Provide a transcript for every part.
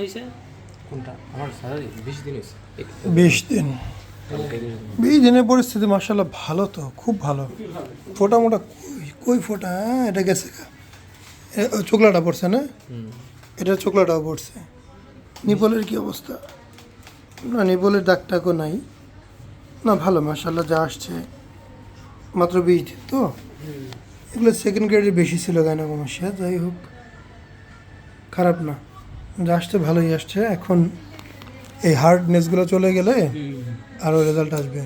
হয়েছে? কোনটা? আমার স্যালারি বিশ দিন হয়েছে। বিশ দিন। বিশ দিনের পরিস্থিতি মার্শাল্লাহ ভালো তো খুব ভালো। ফোটা মোটা কই কই ফোটা হ্যাঁ এটা গেছে। চোকলাটা পড়ছে না? এটা চোকলাটাও পড়ছে। নিপলের কি অবস্থা? না নিপলের দাগ টাকও নাই। না ভালো মার্শাল্লাহ যা আসছে। মাত্র বিশ দিন তো? এগুলো সেকেন্ড গ্রেডের বেশি ছিল গায়না সমস্যা যাই হোক খারাপ না। আসছে ভালোই আসছে। এখন এই হার্ডনেসগুলো চলে গেলে আরও রেজাল্ট আসবে।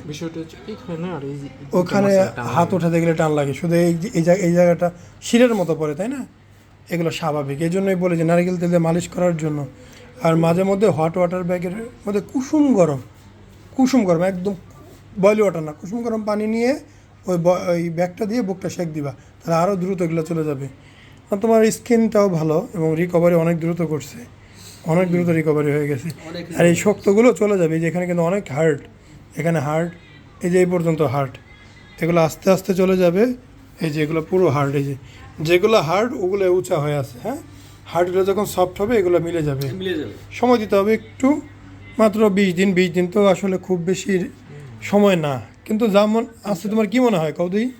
ওখানে হাত উঠাতে গেলে টান লাগে। শুধু এই এই জায়গা এই জায়গাটা শিরের মতো পড়ে তাই না? এগুলো স্বাভাবিক। এই জন্যই বলে যে নারকেল তেলে মালিশ করার জন্য। আর মাঝে মধ্যে হট ওয়াটার ব্যাগের মধ্যে কুসুম গরম। কুসুম গরম একদম বয়লি ওয়াটার না কুসুম গরম পানি নিয়ে ওই ওই ব্যাগটা দিয়ে বুকটা সেক দিবা তাহলে আরও দ্রুত এগুলো চলে যাবে। তোমার স্কিনটাও ভালো এবং রিকভারি অনেক দ্রুত করছে। অনেক দ্রুত রিকভারি হয়ে গেছে। আর এই শক্তগুলো চলে যাবে এই যে কিন্তু অনেক হার্ট এখানে হার্ট এই যে এই পর্যন্ত হার্ট এগুলো আস্তে আস্তে চলে যাবে এই যে এগুলো পুরো হার্ট এই যে যেগুলো হার্ট ওগুলো উঁচা হয়ে আছে হ্যাঁ? হার্টগুলো যখন সফট হবে এগুলো মিলে যাবে। মিলে যাবে। সময় দিতে হবে একটু মাত্র বিশ দিন বিশ দিন তো আসলে খুব বেশি সময় না। কিন্তু যেমন আসছে তোমার কি মনে হয় কৌদি?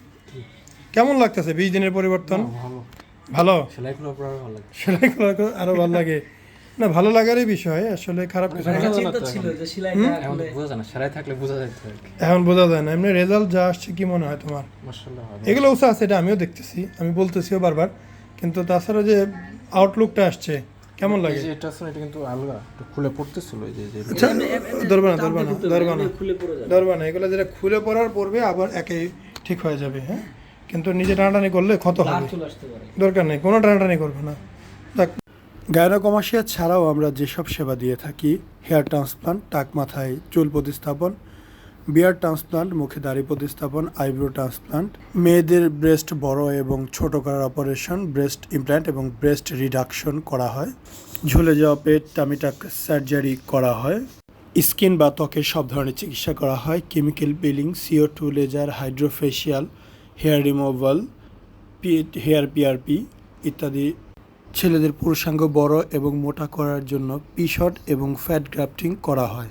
কেমন লাগতেছে বিশ দিনের পরিবর্তন? ভালো ভালো। সেলাই করার আরও ভালো লাগে। না ভালো লাগারই বিষয় আসলে খারাপ কিছু না না, চিন্তা ছিল এখন। বোঝা যায় না সেলাই থাকলে বোঝা যেত আর এখন বোঝা যায় না এমনি রেজাল্ট যা আসছে কি মনে হয় তোমার? এগুলো অবশ্য আছে এটা আমিও দেখতেছি আমি বলতেছিও বারবার কিন্তু তাছাড়া যে আউটলুকটা আসছে কেমন লাগে? এটা না, এটা কিন্তু আলগা একটু খুলে পড়তেছিল এই যে যে আচ্ছা ধরবে না ধরবে না ধরবে না খুলে পড়ে যাবে। ধরবে না এগুলো যেটা খুলে পড়ার পড়বে আবার একেই ঠিক হয়ে যাবে হ্যাঁ? কিন্তু নিজে টানাটানি করলে ক্ষত হবে। চলে আসতে পারে। দরকার নেই কোনো টানাটানি করবে না। দেখ গায়নোকমাসিয়া ছাড়াও আমরা যেসব সেবা দিয়ে থাকি, হেয়ার ট্রান্সপ্লান্ট, টাক মাথায় চুল প্রতিস্থাপন, বিয়ার ট্রান্সপ্লান্ট, মুখে দাড়ি প্রতিস্থাপন, আইব্রো ট্রান্সপ্লান্ট, মেয়েদের ব্রেস্ট বড় এবং ছোট করার অপারেশন, ব্রেস্ট ইমপ্ল্যান্ট এবং ব্রেস্ট রিডাকশন করা হয়। ঝুলে যাওয়া পেট টামিটাক সার্জারি করা হয়। স্কিন বা ত্বকের সব ধরনের চিকিৎসা করা হয়। Chemical peeling CO two laser hydrofacial hair removal hair PRP ইত্যাদি ছেলেদের পুরুষাঙ্গ বড় এবং মোটা করার জন্য পিশট এবং ফ্যাট গ্রাফটিং করা হয়।